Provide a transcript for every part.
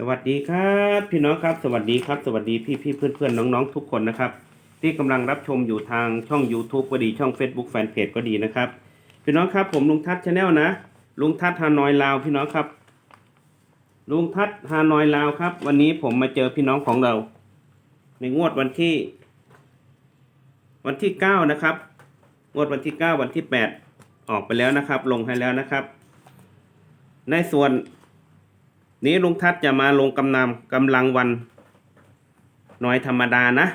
สวัสดีครับพี่น้องครับ สวัสดีครับ สวัสดีพี่พี่เพื่อนเพื่อนน้องๆ ทุกคนนะครับ ที่กำลังรับชมอยู่ทางช่อง YouTube ก็ดีช่อง Facebook Fanpage ก็ดีนะครับพี่น้องครับผมลุงทัศน์ชาแนลนะ ลุงทัศน์ฮานอยลาวพี่น้องครับ ลุงทัศน์ฮานอยลาวครับ วันนี้ผมมาเจอพี่น้องของเรา ในงวดวันที่ วันที่เก้านะครับ งวดวันที่เก้าวันที่แปดออกไปแล้วนะครับ ลงให้แล้วนะครับ ในส่วน นี้ลุงทัศน์จะมาลงกำนำกำลังวัน น้อยธรรมดานะ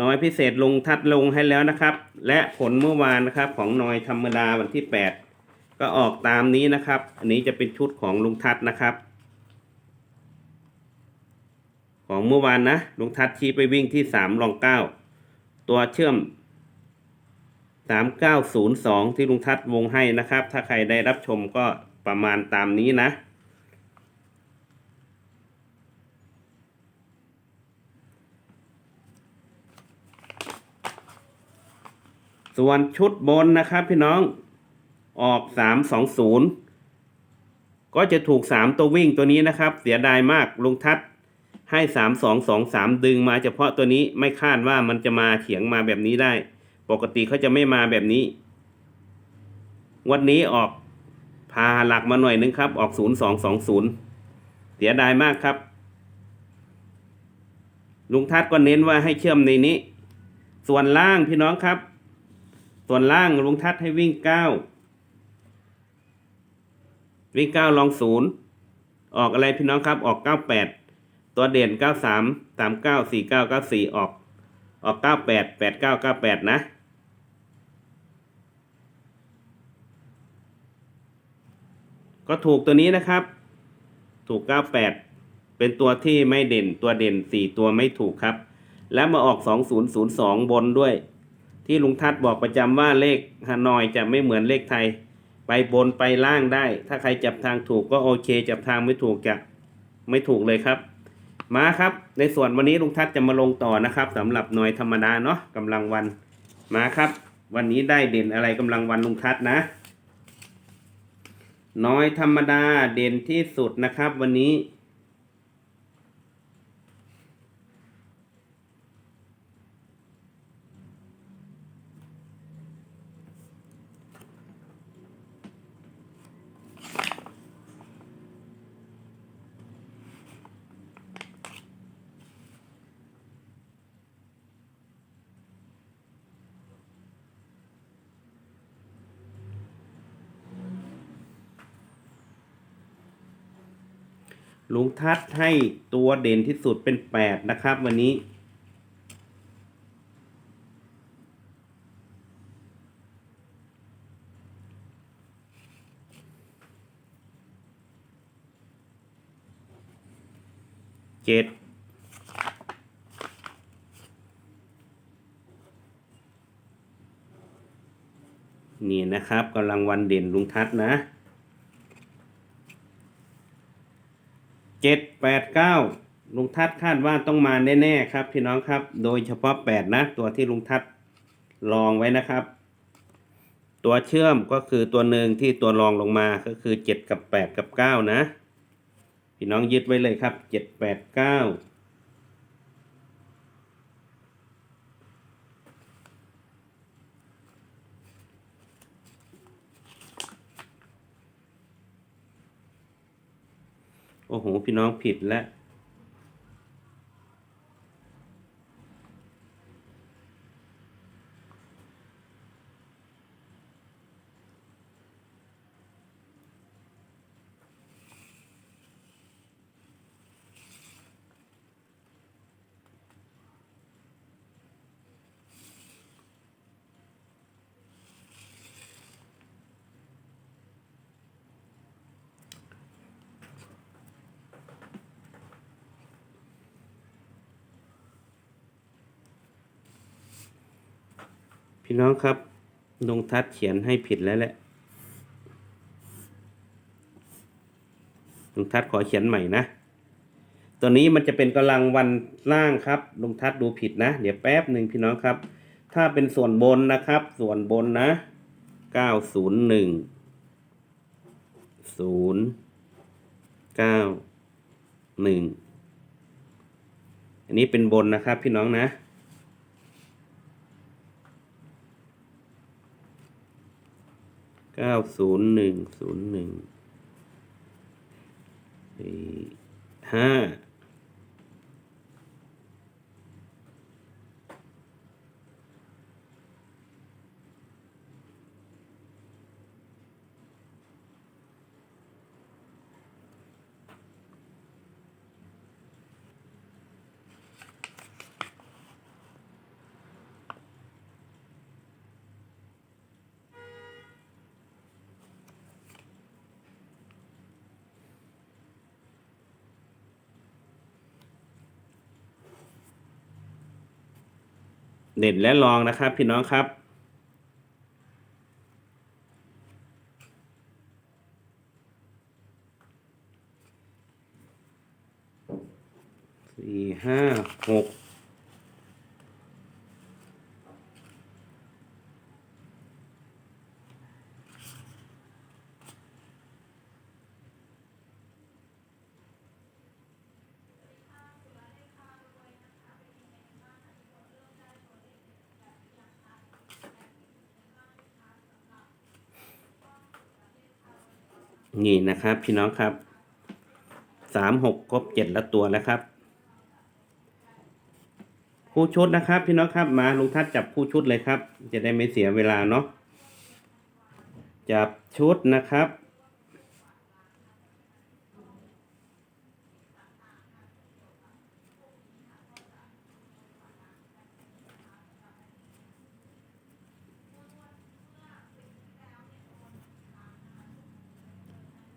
น้อยพิเศษลุงทัศน์ลงให้แล้วนะครับ และผลเมื่อวานนะครับของน้อยธรรมดาวันที่ 8 ก็ออกตามนี้นะครับ อันนี้จะเป็นชุดของลุงทัศน์นะครับ ของเมื่อวานนะลุงทัศน์ชี้ไปวิ่งที่3รองเก้าตัวเชื่อม3902 ที่ลุงทัศน์วงให้นะครับ ถ้าใครได้รับชมก็ ประมาณตามนี้นะ ส่วนชุดบนนะครับพี่น้องออก 320 ก็จะถูก 3 ตัววิ่งตัวนี้นะครับ เสียดายมากลุงทัศให้ 3223 ดึงมาเฉพาะตัวนี้ไม่คาดว่ามันจะมาเฉียงมาแบบนี้ได้ ปกติเขาจะไม่มาแบบนี้ วันนี้ออก พาหลักมาหน่อยนึงครับ ออก 0220 เสียดายมากครับ ลุงทัศน์ก็เน้นว่าให้เชื่อมในนี้ ส่วนล่างพี่น้องครับ ส่วนล่างลุงทัศน์ให้วิ่งเก้าวิ่งเก้าลองศูนย์ออกอะไรพี่น้องครับ ออกเก้าแปดตัวเด่นเก้าสามสามเก้าสี่เก้าเก้าสี่ออก ออกเก้าแปดแปดเก้าเก้าแปดนะ ก็ถูกตัวนี้นะครับ ถูก 98 เป็นตัวที่ไม่เด่นตัวเด่น 4 ตัวไม่ถูกครับ แล้วมาออก 2002 บนด้วย ที่ลุงทัศน์บอกประจำว่าเลขฮานอยจะไม่เหมือนเลขไทย ไปบนไปล่างได้ ถ้าใครจับทางถูกก็โอเค จับทางไม่ถูกจะไม่ถูกเลยครับ มาครับ ในส่วนวันนี้ลุงทัศน์จะมาลงต่อนะครับสำหรับหน่วยธรรมดาเนาะกำลังวันมาครับ วันนี้ได้เด่นอะไรกำลังวันลุงทัศน์นะ น้อยธรรมดาเด่นที่สุดนะครับวันนี้ ลุงทัศน์ให้ตัวเด่นที่สุดเป็นแปดนะครับ วันนี้ เจ็ดนี่นะครับกำลังวันเด่นลุงทัศน์นะ เจ็ดแปดเก้าลุงทัดคาดว่าต้องมาแน่ๆครับ พี่น้องครับ โดยเฉพาะแปดนะ ตัวที่ลุงทัดลองไว้นะครับ ตัวเชื่อมก็คือตัวหนึ่งที่ตัวรองลงมาก็คือเจ็ดกับแปดกับเก้านะ พี่น้องยึดไว้เลยครับเจ็ดแปดเก้า โอ้โห พี่น้องผิดแล้ว พี่น้องครับลงทัศน์เขียนให้ผิดแล้วแหละลงทัศน์ขอเขียนใหม่นะ ตัวนี้มันจะเป็นกำลังวันล่างครับลงทัศน์ดูผิดนะ เดี๋ยวแป๊บหนึ่งพี่น้องครับ ถ้าเป็นส่วนบนนะครับ ส่วนบนนะเก้าศูนย์หนึ่งศูนย์เก้าหนึ่งอันนี้เป็นบนนะครับพี่น้องนะ เก้าศูนย์หนึ่งศูนย์หนึ่งสี่ห้า เด่นและรองนะครับ พี่น้องครับ สี่ห้าหก นี่นะครับพี่น้องครับสามหกครบเจ็ดละตัวแล้วครับผู้ชุดนะครับ พี่น้องครับมาลุงทัดจับผู้ชุดเลยครับ จะได้ไม่เสียเวลาเนาะจับชุดนะครับ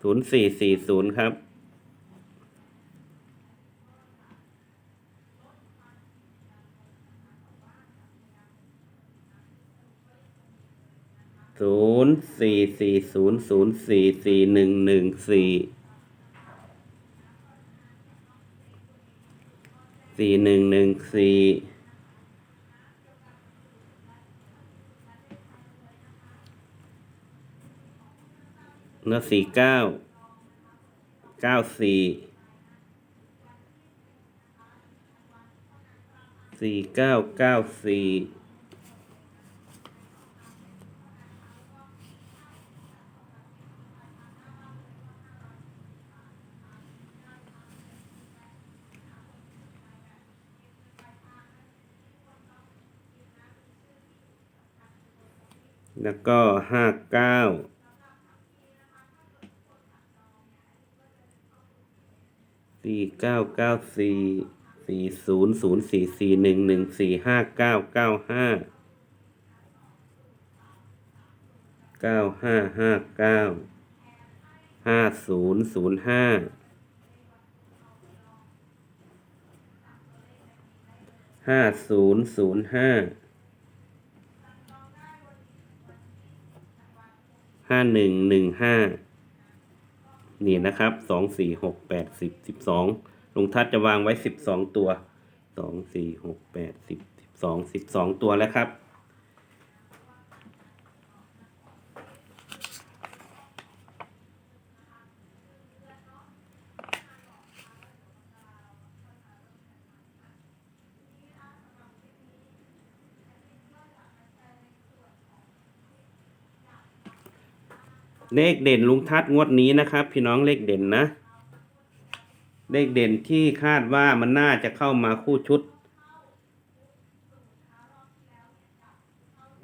ศูนย์สี่สี่ศูนย์ครับ ศูนย์สี่สี่ศูนย์ศูนย์สี่สี่หนึ่งหนึ่งสี่สี่หนึ่งหนึ่งสี่ เนื้อสี่เก้าเก้าสี่สี่เก้าเก้าสี่แล้วก็ห้าเก้า เก้าเก้าสี่สี่ศูนย์ศูนย์สี่สี่หนึ่งหนึ่งสี่ห้าเก้าเก้าห้าเก้าห้าห้าเก้าห้าศูนย์ศูนย์ห้าห้าศูนย์ศูนย์ห้าห้าหนึ่งหนึ่งห้า นี่นะครับสองสี่หกแปดสิบสิบสองลุงทัศน์จะวางไว้สิบสองตัวสองสี่หกแปดสิบสิบสองสิบสองตัวแล้วครับ เลขเด่นลุงทัศน์งวดนี้นะครับ พี่น้องเลขเด่นนะ เลขเด่นที่คาดว่ามันน่าจะเข้ามาคู่ชุด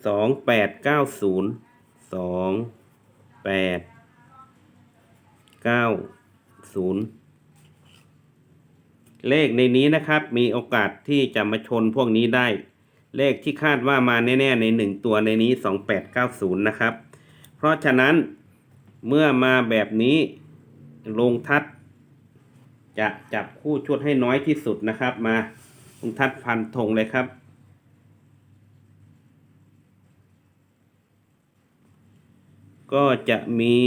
สองแปดเก้าศูนย์สองแปดเก้าศูนย์เลขในนี้นะครับ มีโอกาสที่จะมาชนพวกนี้ได้ เลขที่คาดว่ามาแน่ ๆ ในหนึ่งตัวในนี้สองแปดเก้าศูนย์นะครับ เพราะฉะนั้น เมื่อมาแบบนี้ลงทัด จะจับคู่ชุดให้น้อยที่สุดนะครับ มาลงทัดพันธงเลยครับ ก็จะมี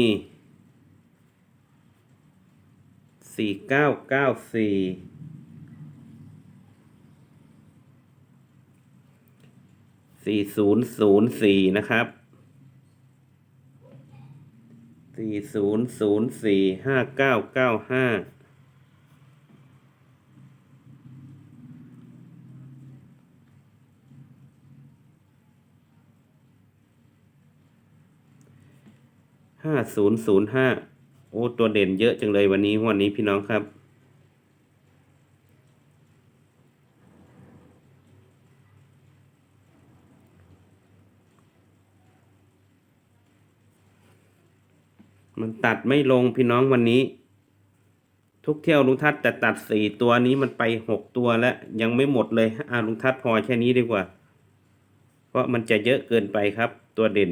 สี่เก้าเก้าสี่สี่ศูนย์ศูนย์สี่นะครับ สี่ศูนย์ศูนย์สี่ห้าเก้าเก้าห้าห้าศูนย์ศูนย์ห้าโอ้ ตัวเด่นเยอะจังเลยวันนี้วันนี้พี่น้องครับ มันตัด ไม่ลงพี่น้องวันนี้ ทุกเที่ยวลุงทัศน์แต่ตัดสี่ตัวนี้มันไปหกตัวแล้ว ยังไม่หมดเลยอ่าลุงทัศน์พอแค่นี้ดีกว่า เพราะมันจะเยอะเกินไปครับ ตัวเด่น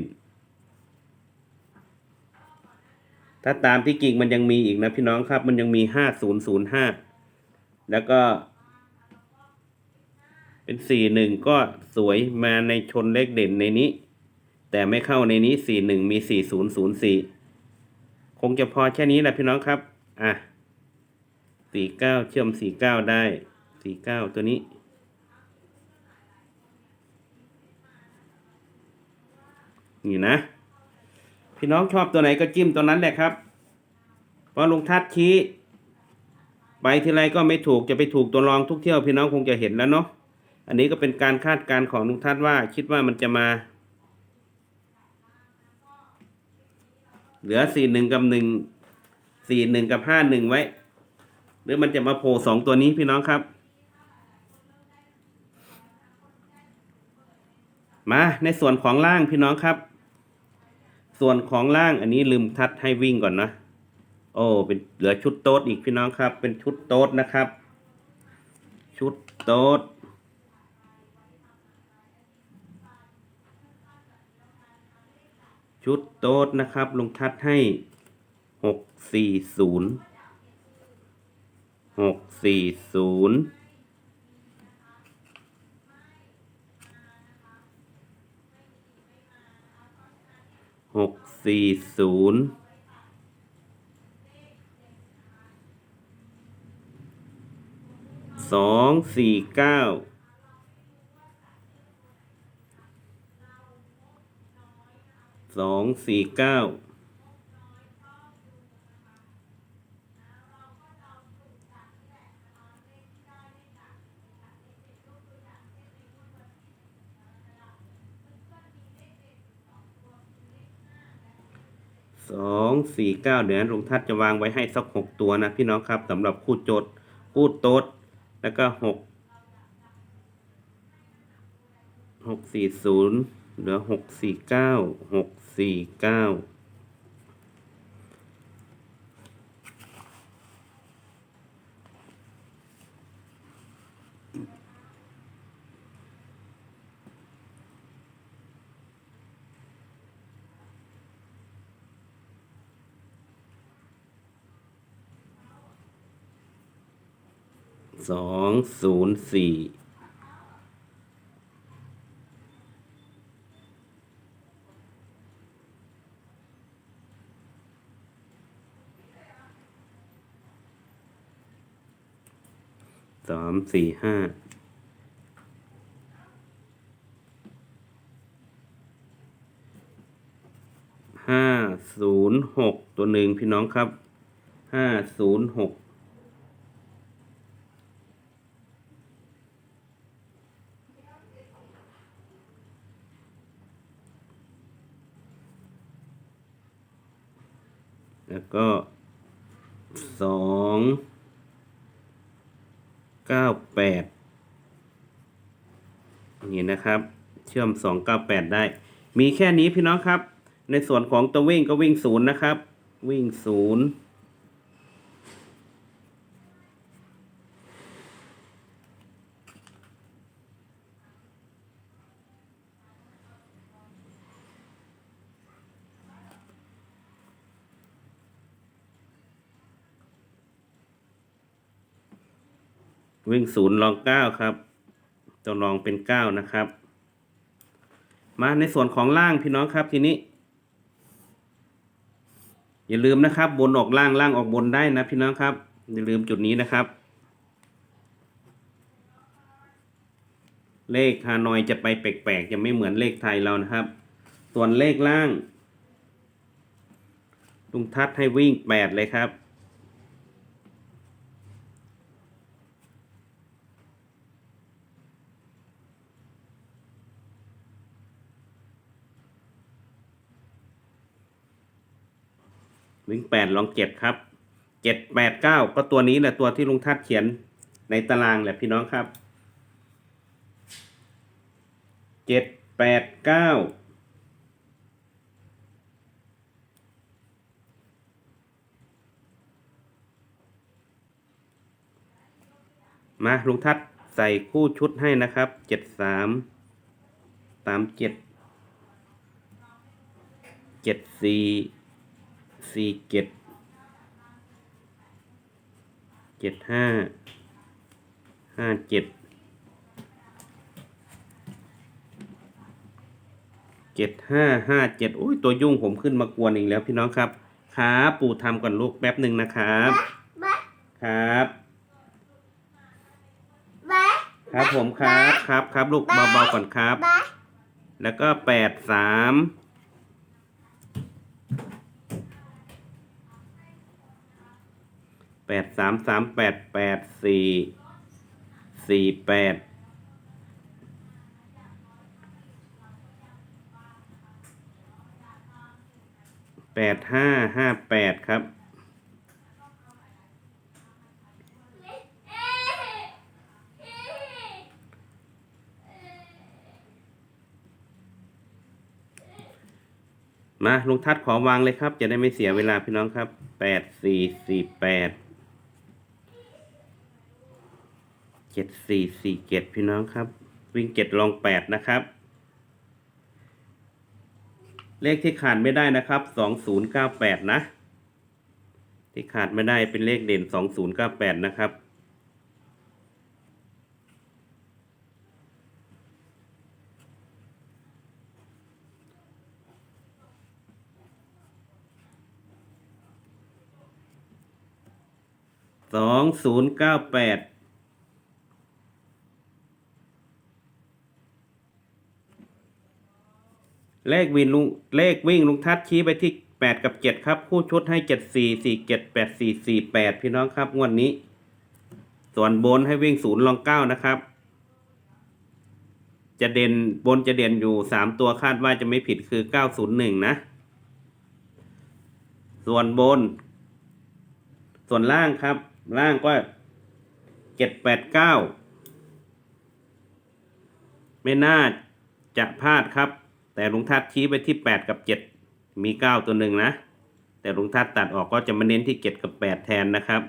ถ้าตามที่กิ่งมันยังมีอีกนะพี่น้องครับ มันยังมีห้าศูนย์ศูนย์ห้าแล้วก็เป็นสี่หนึ่งก็สวยมาในชนเลขเด่นในนี้ แต่ไม่เข้าในนี้สี่หนึ่งมีสี่ศูนย์ศูนย์สี่ งจะพอแค่นี้แหละพี่น้องครับ อะสี่เก้าเชื่อมสี่เก้าได้สี่เก้าตัวนี้ นี่นะ พี่น้องชอบตัวไหนก็จิ้มตัวนั้นแหละครับ เพราะลุงทัดชี้ไปทีไรก็ไม่ถูกจะไปถูกตัวรองทุกเที่ยวพี่น้องคงจะเห็นแล้วเนาะ อันนี้ก็เป็นการคาดการณ์ของลุงทัดว่าคิดว่ามันจะมา เหลือสี่หนึ่งกับหนึ่งสี่หนึ่งกับห้าหนึ่งไว้ หรือมันจะมาโผล่สองตัวนี้พี่น้องครับ มาในส่วนของล่างพี่น้องครับ ส่วนของล่างอันนี้ลืมทัดให้วิ่งก่อนนะโอ้เป็นเหลือชุดโต๊ดอีกพี่น้องครับ เป็นชุดโต๊ดนะครับ ชุดโต๊ด ชุดโต๊ดนะครับ ลงทัดให้หกสี่ศูนย์หกสี่ศูนย์หกสี่ศูนย์สองสี่เก้า สองสี่เก้าสองสี่เก้าเดี๋ยวลุงทัศจะวางไว้ให้สักหกตัวนะพี่น้องครับสำหรับคู่โจทย์คู่โต๊ดแล้วก็หกหกสี่ศูนย์ เหลือหกสี่เก้าหกสี่เก้าสองศูนย์สี่ สี่ห้าห้าศูนย์หกตัวหนึ่งพี่น้องครับห้าศูนย์หกแล้วก็สอง 98นี่นะครับ เชื่อม 298 ได้ มีแค่นี้พี่น้องครับ ในส่วนของตัววิ่งก็วิ่ง 0 นะครับ วิ่ง 0 วิ่งศูนย์ลองเก้าครับตัวลองเป็นเก้านะครับ มาในส่วนของล่างพี่น้องครับทีนี้ อย่าลืมนะครับ บนออกล่างล่างออกบนได้นะพี่น้องครับ อย่าลืมจุดนี้นะครับ เลขฮานอยจะไปแปลกๆจะไม่เหมือนเลขไทยเรานะครับ ส่วนเลขล่างลุงทัศให้วิ่งแปดเลยครับ วิ่งแปดลองเจ็ดครับเจ็ดแปดเก้าก็ตัวนี้แหละตัวที่ลุงทัศน์เขียนในตารางแหละพี่น้องครับเจ็ดแปดเก้ามาลุงทัศน์ใส่คู่ชุดให้นะครับเจ็ดสามสามเจ็ดเจ็ดสี่ สี่เจ็ดเจ็ดห้าห้าเจ็ดเจ็ดห้าห้าเจ็ดโอ้ยตัวยุ่งผมขึ้นมากวนอีกแล้วพี่น้องครับครับปู่ทำก่อนลูกแป๊บหนึ่งนะครับ ครับ ครับผมครับครับครับลูกเบาๆก่อนครับ แล้วก็แปดสาม แปดสามสามแปดแปดสี่สี่แปดแปดห้าห้าแปดครับมาลุงทัศน์ขอวางเลยครับ จะได้ไม่เสียเวลาพี่น้องครับแปดสี่สี่แปด เจ็ดสี่สี่เจ็ดพี่น้องครับ วิ่งเจ็ดลองแปดนะครับ เลขที่ขาดไม่ได้นะครับสองศูนย์เก้าแปดนะ ที่ขาดไม่ได้เป็นเลขเด่นสองศูนย์เก้าแปดนะครับสองศูนย์เก้าแปด เลขวินลุงเลขวิ่งลุงทัศชี้ไปที่แปดกับเจ็ดครับ คู่ชุดให้เจ็ดสี่สี่เจ็ดแปดสี่สี่แปดพี่น้องครับงวดนี้ ส่วนบนให้วิ่งศูนย์ลองเก้านะครับ จะเด่นบนจะเด่นอยู่สามตัวคาดว่าจะไม่ผิดคือเก้าศูนย์หนึ่งนะ ส่วนบน ส่วนล่างครับ ล่างก็เจ็ดแปดเก้าไม่น่าจะพลาดครับ แต่ลุงทัศน์ชี้ไปที่แปดกับเจ็ดมีเก้าตัวหนึ่งนะ แต่ลุงทัศน์ตัดออกก็จะมาเน้นที่เจ็ดกับแปดแทนนะครับ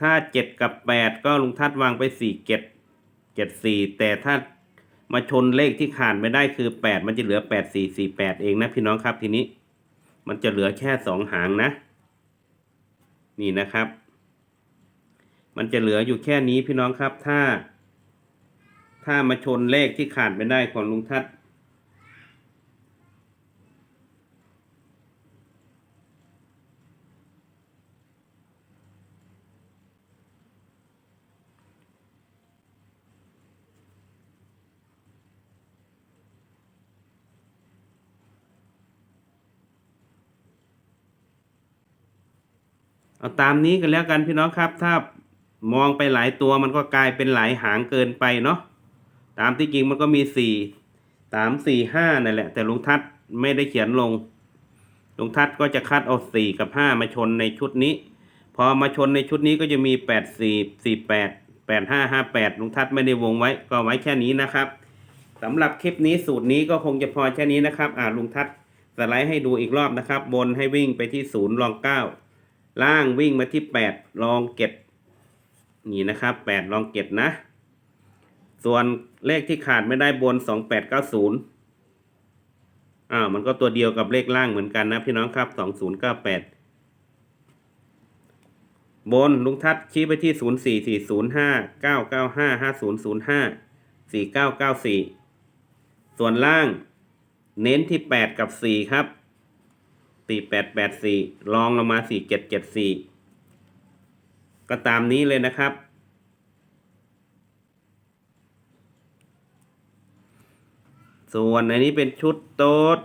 ถ้าเจ็ดกับแปดก็ลุงทัศน์วางไปสี่เจ็ดเจ็ดสี่แต่ถ้ามาชนเลขที่ขาดไม่ได้คือแปดมันจะเหลือแปดสี่สี่แปดเองนะพี่น้องครับทีนี้ มันจะเหลือแค่สองหางนะ นี่นะครับ มันจะเหลืออยู่แค่นี้พี่น้องครับถ้า ถ้ามาชนเลขที่ขาดไม่ได้ของลุงทัศ เอาตามนี้กันแล้วกันพี่น้องครับ ถ้ามองไปหลายตัวมันก็กลายเป็นหลายหางเกินไปเนาะตามที่จริงมันก็มีสี่สามสี่ห้านั่นแหละ แต่ลุงทัศไม่ได้เขียนลงลุงทัศก็จะคัดเอาสี่กับห้ามาชนในชุดนี้ พอมาชนในชุดนี้ก็จะมีแปดสี่สี่แปดแปดห้าห้าแปดลุงทัศไม่ได้วงไว้ ก็ไว้แค่นี้นะครับสำหรับคลิปนี้สูตรนี้ก็คงจะพอแค่นี้นะครับ อ่าลุงทัศสไลด์ให้ดูอีกรอบนะครับ บนให้วิ่งไปที่ศูนย์รองเก้า ล่างวิ่งมาที่แปดลองเก็บนี่นะครับแปดลองเก็บนะ ส่วนเลขที่ขาดไม่ได้บนสองแปดเก้าศูนย์อ้าวมันก็ตัวเดียวกับเลขล่างเหมือนกันนะพี่น้องครับสองศูนย์เก้าแปดบนลุงทัศชี้ไปที่ศูนย์สี่สี่ศูนย์ห้าเก้าเก้าห้าห้าศูนย์ศูนย์ห้าสี่เก้าเก้าสี่ส่วนล่าง เน้นที่แปดกับสี่ครับ สี่แปดแปดสี่ลองลงมาสี่เจ็ดเจ็ดสี่ก็ตามนี้เลยนะครับ ส่วนอันนี้เป็นชุดโต๊ด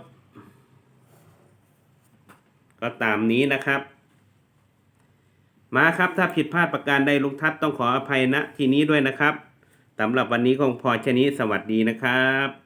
ก็ตามนี้นะครับ มาครับถ้าผิดพลาดประการใดลุงทัศน์ต้องขออภัยณที่นี้ด้วยนะครับสำหรับวันนี้คงพอแค่นี้สวัสดีนะครับ